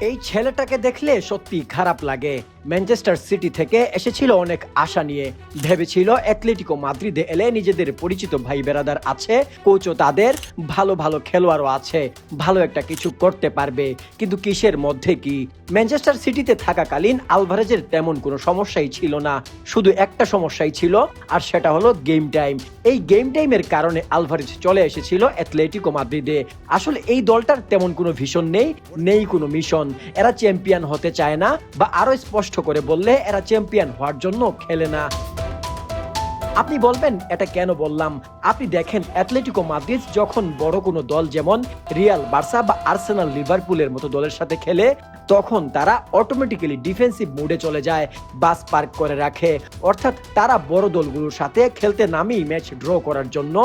এই ছেলেটাকে দেখলে সত্যি খারাপ লাগে। ম্যানচেস্টার সিটি থেকে এসেছিল অনেক আশা নিয়ে। ভেবেছিল অ্যাথলেটিকো মাদ্রিদে এলে নিজেদের পরিচিত ভাই বেরাদার আছে কোচও তাদের ভালো ভালো খেলোয়াড়ও আছে, ভালো একটা কিছু করতে পারবে। কিন্তু কিসের মধ্যে কি? ম্যানচেস্টার সিটিতে থাকাকালীন আলভারেজের তেমন কোনো সমস্যাই ছিল না। শুধু একটা সমস্যাই ছিল, আর সেটা হলো গেম টাইম এই গেম টাইমের কারণে আলভারেজ চলে এসেছিল অ্যাথলেটিকো মাদ্রিদে আসলে এই দলটার তেমন কোনো ভিশন নেই নেই কোনো মিশন। এরা চ্যাম্পিয়ন হতে চায় না, বা আরও স্পষ্ট করে বললে এরা চ্যাম্পিয়ন হওয়ার জন্য খেলে না। আপনি বলবেন, এটা কেন বললাম? আপনি দেখেন অ্যাথলেটিকো মাদ্রিদ যখন বড় কোনো দল যেমন রিয়াল বার্সা বা আর্সেনাল লিভারপুলের মতো দলের সাথে খেলে, তখন তারা অটোমেটিক্যালি ডিফেন্সিভ মুডে চলে যায়, বাস পার্ক করে রাখে। অর্থাৎ তারা বড় দলগুলোর সাথে খেলতে নামেই ম্যাচ ড্র করার জন্য,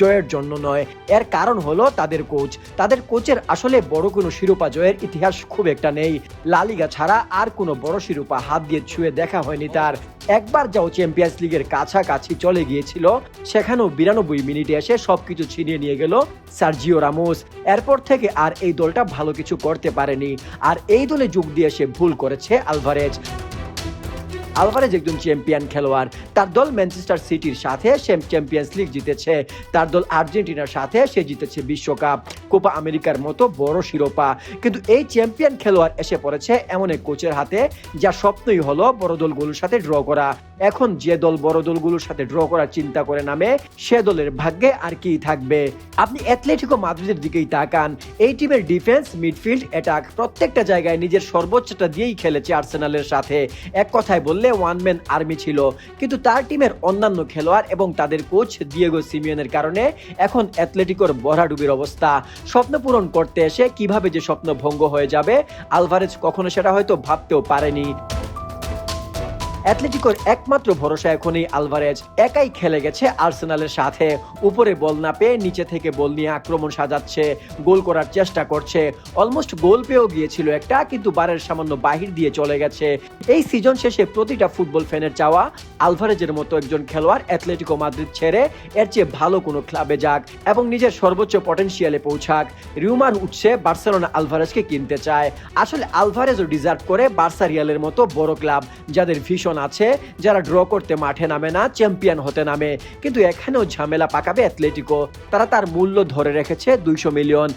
জয়ের জন্য নয়। এর কারণ হলো তাদের কোচ। তাদের কোচের আসলে বড় কোনো শিরোপা জয়ের ইতিহাস খুব একটা নেই। লালিগা ছাড়া আর কোনো বড় শিরোপা হাত দিয়ে ছুঁয়ে দেখা হয়নি তার। একবার যাও চ্যাম্পিয়ন্স লিগের কাছাকাছি চলে গিয়েছিল, সেখানেও বিরানব্বই মিনিটে এসে সবকিছু ছিনিয়ে নিয়ে গেল সার্জিও রামোস। এরপর থেকে আর এই দলটা ভালো কিছু করতে পারেনি। আর এই দলে যোগ দিয়ে সে ভুল করেছে আলভারেজ। আলভারেজ একজন চ্যাম্পিয়ন খেলোয়াড়। তার দল ম্যানচেস্টার সিটির সাথে সে চ্যাম্পিয়ন্স লিগ জিতেছে। তার দল আর্জেন্টিনার সাথে সে জিতেছে বিশ্বকাপ। কোপা আমেরিকার মতো বড় শিরোপা। কিন্তু এই চ্যাম্পিয়ন খেলোয়াড় এসে পড়েছে এমন এক কোচের হাতে, যা স্বপ্নই হলো বড় দলগুলোর সাথে ড্র করা। এখন যে দল বড় দলগুলোর সাথে ড্র করার চিন্তা করে নামে, সে দলের ভাগ্যে আর কি থাকবে? আপনি অ্যাথলেটিকো মাদ্রিদের দিকেই তাকান। এই টিমের ডিফেন্স মিডফিল্ড অ্যাটাক প্রত্যেকটা জায়গায় নিজের সর্বোচ্চটা দিয়েই খেলেছে আর্সেনালের সাথে। এক কথায় বললে ওয়ান ম্যান আর্মি ছিল। কিন্তু তার টিমের অন্যান্য খেলোয়াড় এবং তাদের কোচ দিয়েগো সিমিয়নের কারণে এখন অ্যাথলেটিকোর বরাডুবির অবস্থা। স্বপ্ন পূরণ করতে এসে কীভাবে যে স্বপ্ন ভঙ্গ হয়ে যাবে, আলভারেজ কখনো সেটা হয়তো ভাবতেও পারেনি। অ্যাথলেটিকোর একমাত্র ভরসা এখনই আলভারেজ। একাই খেলে গেছে আর্সেনালের সাথে। উপরে বল না পেয়ে নিচে থেকে বল নিয়ে আক্রমণ সাজাচ্ছে। গোল করার চেষ্টা করছে। অলমোস্ট গোল পেয়েও গিয়েছিল একটা, কিন্তু বারের সামান্য বাহির দিয়ে চলে গেছে। এই সিজন শেষে প্রতিটা ফুটবল ফ্যানের চাওয়া। আলভারেজের মতো একজন খেলোয়াড় অ্যাথলেটিকো মাদ্রিদ ছেড়ে এর চেয়ে ভালো কোনো ক্লাবে যাক এবং নিজের সর্বোচ্চ পটেনশিয়ালে পৌঁছাক। রিউমার উঠছে বার্সেলোনা আলভারেজকে কিনতে চায়। আসলে আলভারেজও ডিজার্ভ করে বার্সা রিয়ালের মতো বড় ক্লাব, যাদের ভীষণ আছে, যারা ড্র করতে মাঠে নামে না চ্যাম্পিয়ন হতে নামে। কিন্তু এখানেও ঝামেলা পাকাবে অ্যাথলেটিকো তারা তার মূল্য ধরে রেখেছে দুইশো মিলিয়ন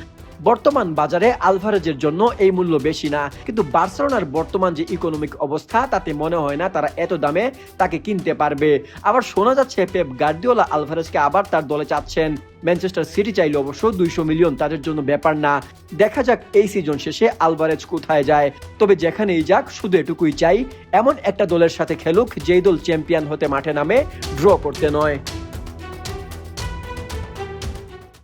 বর্তমান বাজারে আলভারেজের জন্য এই মূল্য বেশি না। কিন্তু বার্সেলোনার বর্তমান যে ইকোনমিক অবস্থা, তাতে মনে হয় না তারা এত দামে তাকে কিনতে পারবে। আবার শোনা যাচ্ছে পেপ গার্দিওলা আলভারেজকে আবার তার দলে চাচ্ছেন। ম্যানচেস্টার সিটি চাইলে অবশ্য দুইশো মিলিয়ন তাদের জন্য ব্যাপার না। দেখা যাক এই সিজন শেষে আলভারেজ কোথায় যায়। তবে যেখানেই যাক, শুধু এটুকুই চাই, এমন একটা দলের সাথে খেলুক যেই দল চ্যাম্পিয়ন হতে মাঠে নামে, ড্র করতে নয়।